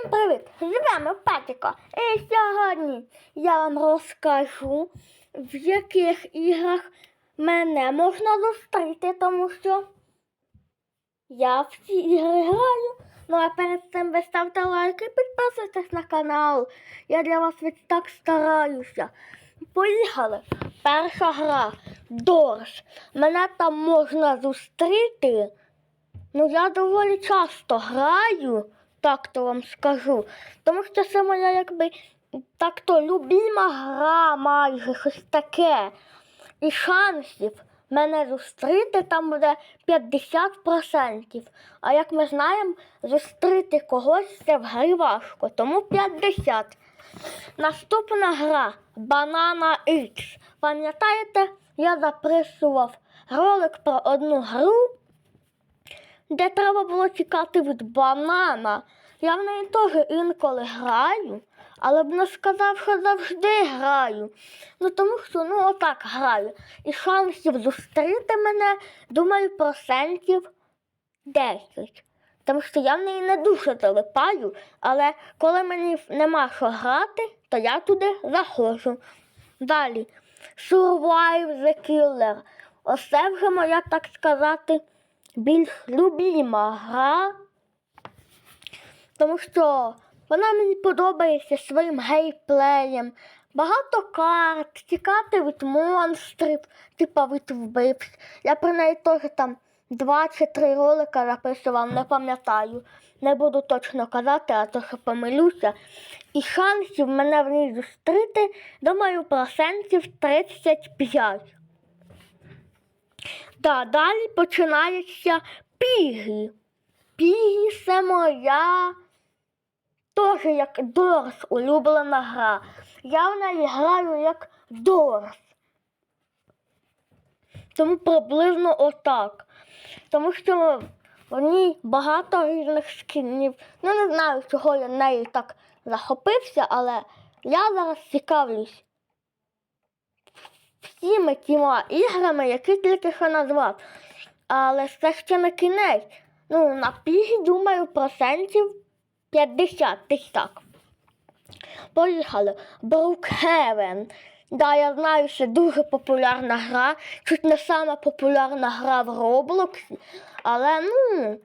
Всім привіт! З вами Патіко. І сьогодні я вам розкажу, в яких іграх мене можна зустріти, тому що я в ці ігри граю. Ну а перед цим ви ставте лайки і підписуйтесь на канал. Я для вас від так стараюся. Поїхали. Перша гра Дорж. Мене там можна зустріти. Ну, я доволі часто граю, так то вам скажу. Тому що це моя якби так то любима гра майже щось таке. І шансів мене зустріти там буде 50%. А як ми знаємо, зустріти когось це в грі важко, тому 50%. Наступна гра Banana X. Пам'ятаєте, я записував ролик про одну гру де треба було тікати від банана. Я в неї теж інколи граю, але б не сказав, що завжди граю. Ну тому що ну отак граю. І шансів зустріти мене, думаю, процентів 10. Тому що я в неї не дуже залипаю, але коли мені нема що грати, то я туди заходжу. Далі. Survive the Killer. Оце вже моя, так сказати, більш любима гра, тому що вона мені подобається своїм геймплеєм. Багато карт, тікати від монстрів, типа від вбивць. Я про неї теж там два чи три ролика записував, не пам'ятаю. Не буду точно казати, а то що помилюся. І шансів мене в ній зустріти, думаю, процентів 35. Да, далі починається піги. Піги це моя теж як Дорс улюблена гра. Я в неї граю як Дорс. Тому приблизно отак. Тому що в ній багато різних скінів. Ну, не знаю, чого я нею так захопився, але я зараз цікавлюсь всіми тіма іграми, які тільки що назвав. Але це ще не кінець. Ну, на пігі, думаю, процентів 50 десь так. Поїхали. Brookhaven. Да, я знаю, це дуже популярна гра, чуть не сама популярна гра в Роблоксі. Але ну,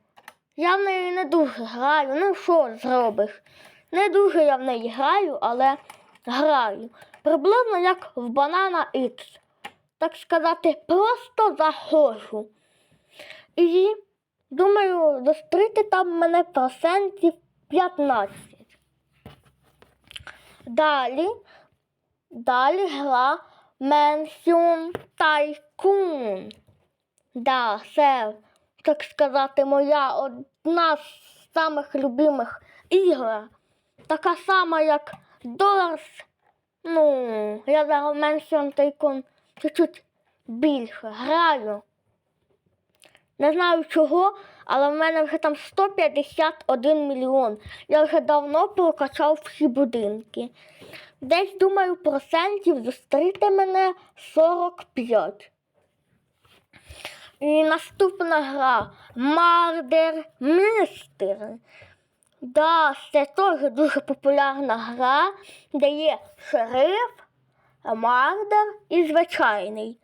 я в неї не дуже граю. Ну, що зробиш? Не дуже я в неї граю, але граю. Приблизно як в Banana X. Так сказати, просто заходжу. І думаю, зустріти там мене процентів 15. Далі, далі гра Mansion Tycoon. Да, це, так сказати, моя одна з самих любимих ігор. Така сама, як Doors. Ну, я зараз Mansion Tycoon чуть-чуть більше граю. Не знаю чого, але в мене вже там 151 мільйон. Я вже давно прокачав всі будинки. Десь, думаю, процентів зустріти мене 45. І наступна гра Murder Mystery. Да, це теж дуже популярна гра, де є шериф, мардер і звичайний.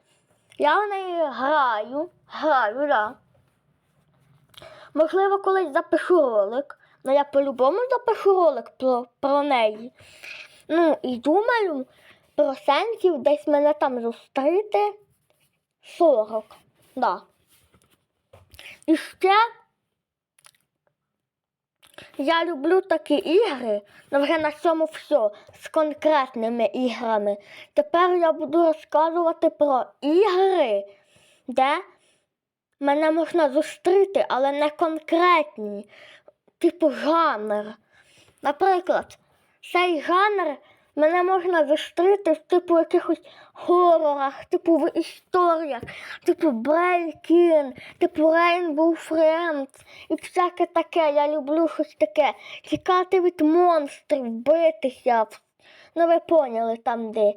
Я в неї граю, граю, да. Можливо, колись запишу ролик, але я по-любому запишу ролик про, про неї. Ну, і думаю, процентів десь мене там зустріти 40. Да. І ще я люблю такі ігри, але вже на цьому все з конкретними іграми. Тепер я буду розказувати про ігри, де мене можна зустріти, але не конкретні, типу жанр. Наприклад, цей жанр мене можна зустріти в типу якихось хорорах, типу в історіях, типу Breaking, типу Rainbow Friends і всяке таке. Я люблю щось таке. Тікати від монстрів, битися. Ну ви поняли там де.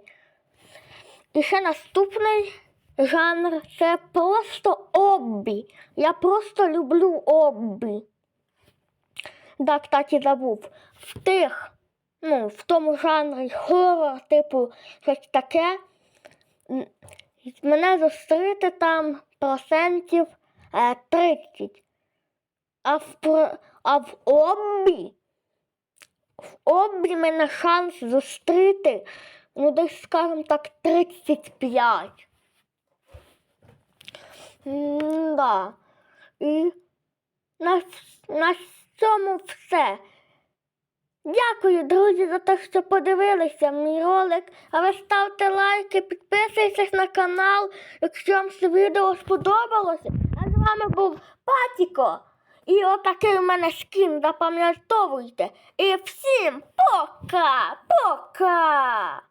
І ще наступний жанр це просто оббі. Я просто люблю оббі. да, кстати, забув. В тих, ну, в тому жанрі хоррор, типу, щось таке. Мене зустріти там процентів е, 30. А в, а в обмі, в обмі мене шанс зустріти, ну, десь, скажімо так, 35. Да. І на, на цьому все. Дякую, друзі, за те, що подивилися мій ролик. А ви ставте лайки, підписуйтесь на канал, якщо вам це відео сподобалося. А з вами був Патіко. І отакий у мене скін, запам'ятовуйте. І всім пока! Пока!